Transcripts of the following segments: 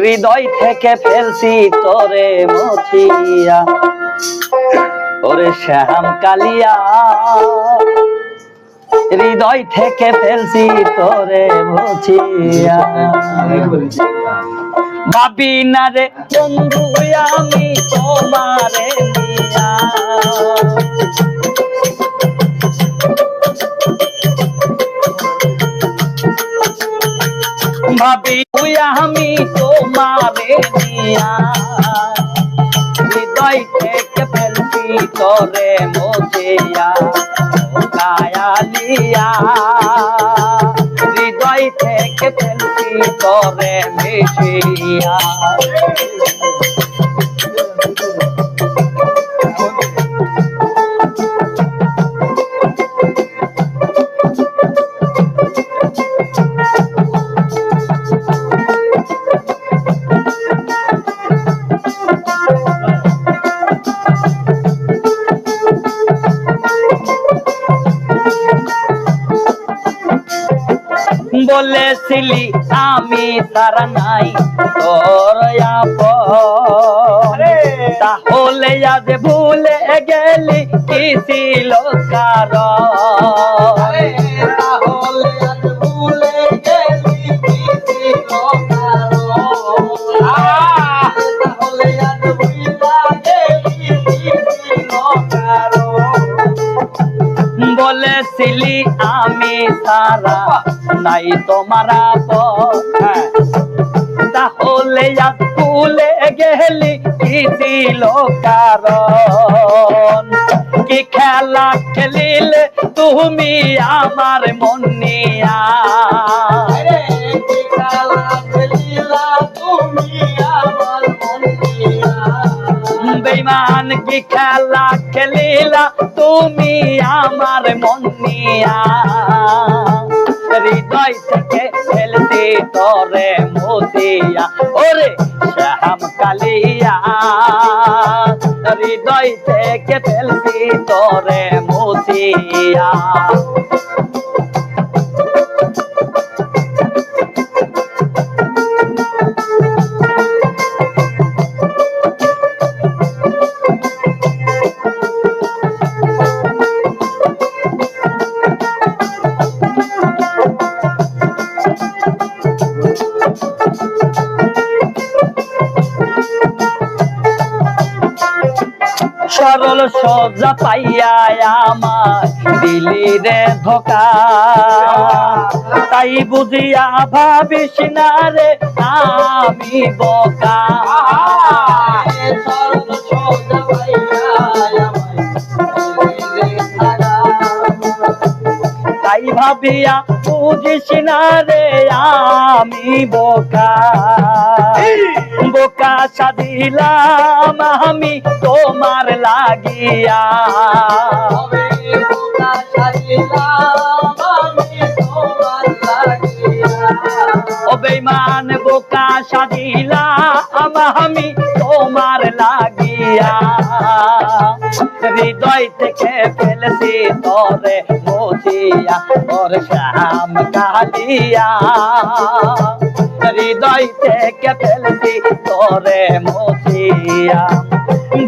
হৃদয় থেকে ফেলছি তোরে মচিয়া ওরে শ্যাম কালিয়া। হৃদয় থেকে ফেলছি তোরে মচিয়া ভাবি না রে বন্ধু, আমি তোমারে নিয়া। ভাবি আমি তোমারে নিয়া। হৃদয় থেকে ফেলবি তরে মোজিয়া, কায়ালিয়া। হৃদয় থেকে ফেলবি তরে মিশিয়া। বলেছিলি আমি তারা নাই তোর। তাহলে আজ ভুলে গেলি কি ছিল কারণ বলেছিলি আমি সারা নাই তোমার আপন। তাহলে আজ ভুলে গেলি কি কারণ? কি খেলা খেলিলে তুমি আমার মন নিয়া? আরে কি খেলা খেলিলা তুমি? বেমান কি খেলা খেলিলা? তুমি আমার মন নিয়া হৃদয় থেকে ফেলতে তরে মোদিয়া ওরে শ্যাম কালিয়া। হৃদয় থেকে ফেলতে তরে মোদিয়া সরল সজা পাইয়া আমার দিলি রে ধোকা। তাই বুঝিয়া ভাবিস না রে, আমি বোকা। সরল সোজা পাইয়া তাই ভাবিয়া বুঝিস না রে আমি বোকা। বোকা সাদিলাম আমি তোমার লাগিয়া। বোকা সাজিলাম আমি তোমার লাগিয়া। ও বেমান বোকা সাদিলাম হৃদয় থেকে ফেলছি তোরে মোজিয়া ওর শ্যাম কালিয়া হৃদয় থেকে ফেলছি তোরে মোজিয়া।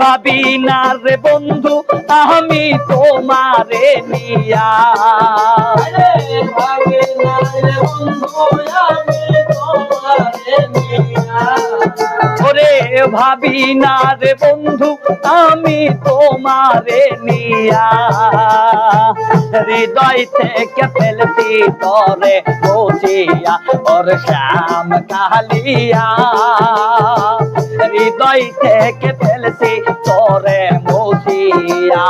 ভাবি না রে বন্ধু, আমি তোমারে নিয়া। ভাবে না রে বন্ধু ওরে ভাবি না রে বন্ধু, আমি তোমারে নিয়া। হৃদয় থেকে ফেলছি তরে বসিয়া ওর শ্যাম কালিয়া। হৃদয় থেকে ফেলছি তরে বসিয়া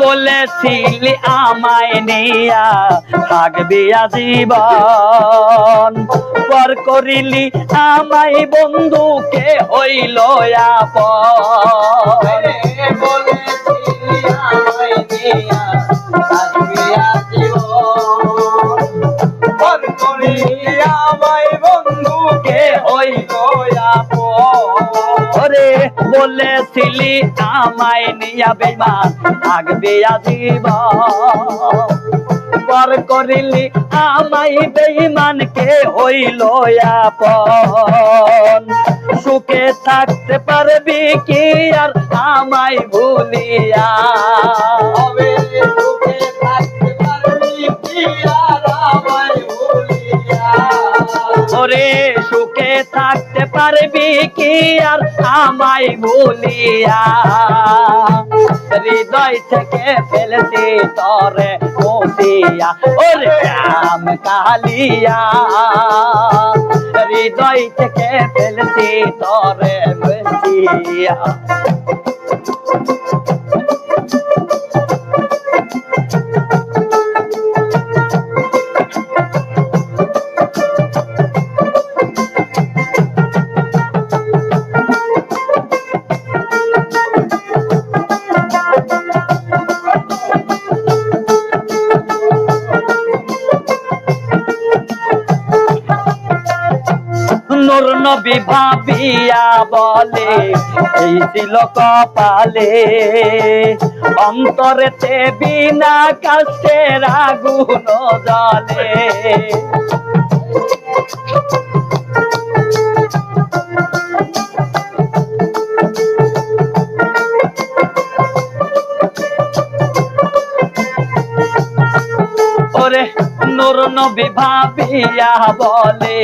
বলেছিলি আমায় নিয়া থাকবি আজীবন। পর করিলি আমাই বন্ধুকে হইল আপন। বলেছিলি আমায় নিয়া থাকিয়া জীবন পর করি আমায় বন্ধুকে হইল বলেছিলি আমায় নিয়া বেমান থাকবে জীবন। পর করিলি আমাই বেইমানকে হইল আপন? সুখে থাকতে পারবি কি আর আমায় ভুলিয়া? হবে সুখে থাকতে পারবি কি আর আমায় ভুলিয়া? ওরে সুখে থাকতে পারবি কি আর আমায় বলিয়া? হৃদয় থেকে ফেলতে তরে মতিয়া, ওর রাম কালিয়া। হৃদয় থেকে ফেলতে তরে মতিয়া। নূর নবী ভাবিয়া বলে এই ছিল কপালে। অন্তরেতে বিনা কাছে আগুন জলে। নবী ভাবিয়া বলে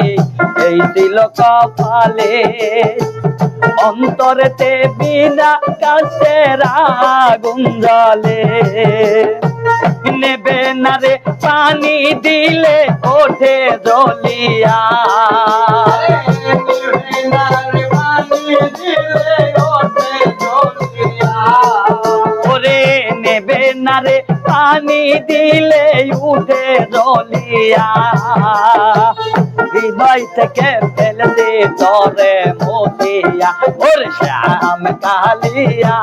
এই দিল কপালে। অন্তরেতে বিনা কাশের আগুন জলে নেবে না রে পানি দিলে ওঠে জলিয়া। ওরে নেবে না রে পানি দিলে উঠে জলিয়া হৃদয় থেকে ফেলে দে তরে মতিয়া। ওর শ্যাম কালিয়া।